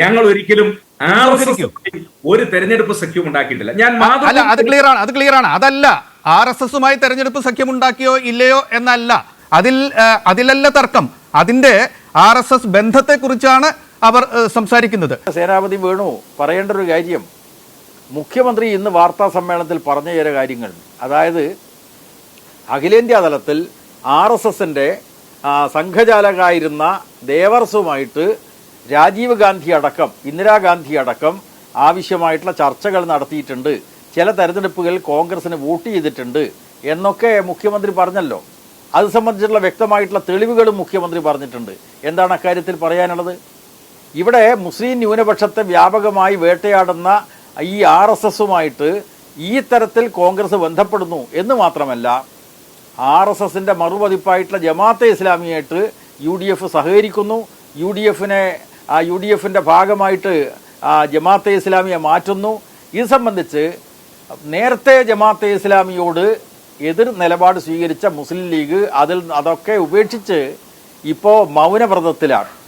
ഞങ്ങൾ ഒരിക്കലും ഒരു തെരഞ്ഞെടുപ്പ് സഖ്യം ഉണ്ടാക്കിയിട്ടില്ല. ഞാൻ അല്ല അത് ക്ലിയർ ആണ് അത് ക്ലിയർ ആണ്. അതല്ല ആർ എസ് എസുമായി തെരഞ്ഞെടുപ്പ് സഖ്യം ഉണ്ടാക്കിയോ ഇല്ലയോ എന്നല്ല. അതിൽ അതിലല്ല തർക്കം. അതിന്റെ ആർ എസ് എസ് ബന്ധത്തെക്കുറിച്ചാണ് അവർ സംസാരിക്കുന്നത്. സേനാപതി വേണു പറയേണ്ട ഒരു കാര്യം. മുഖ്യമന്ത്രി ഇന്ന് വാർത്താ സമ്മേളനത്തിൽ പറഞ്ഞ ചില കാര്യങ്ങൾ. അതായത് അഖിലേന്ത്യാ തലത്തിൽ ആർ എസ് എസിന്റെ സംഘചാലകായിരുന്ന ദേവർസുമായിട്ട് രാജീവ് ഗാന്ധി അടക്കം ഇന്ദിരാഗാന്ധി അടക്കം ആവശ്യമായിട്ടുള്ള ചർച്ചകൾ നടത്തിയിട്ടുണ്ട്. ചില തെരഞ്ഞെടുപ്പുകളിൽ കോൺഗ്രസിന് വോട്ട് ചെയ്തിട്ടുണ്ട് എന്നൊക്കെ മുഖ്യമന്ത്രി പറഞ്ഞല്ലോ. അത് സംബന്ധിച്ചുള്ള വ്യക്തമായിട്ടുള്ള തെളിവുകളും മുഖ്യമന്ത്രി പറഞ്ഞിട്ടുണ്ട്. എന്താണ് അക്കാര്യത്തിൽ പറയാനുള്ളത്? ഇവിടെ മുസ്ലിം ന്യൂനപക്ഷത്തെ വ്യാപകമായി വേട്ടയാടുന്ന ഈ ആർ എസ് എസുമായിട്ട് ഈ തരത്തിൽ കോൺഗ്രസ് ബന്ധപ്പെടുന്നു എന്ന് മാത്രമല്ല ആർ എസ് എസിന്റെ മറുപതിപ്പായിട്ടുള്ള ജമാഅത്തെ ഇസ്ലാമിയായിട്ട് യു ഡി എഫ് സഹകരിക്കുന്നു. യു ഡി എഫിനെ യു ഡി എഫിന്റെ ഭാഗമായിട്ട് ആ ജമാഅത്തെ ഇസ്ലാമിയെ മാറ്റുന്നു. ഇത് സംബന്ധിച്ച് നേരത്തെ ജമാഅത്തെ ഇസ്ലാമിയോട് എതിർ നിലപാട് സ്വീകരിച്ച മുസ്ലിം ലീഗ് അതിൽ അതൊക്കെ ഉപേക്ഷിച്ച് ഇപ്പോൾ മൗനവ്രതത്തിലാണ്.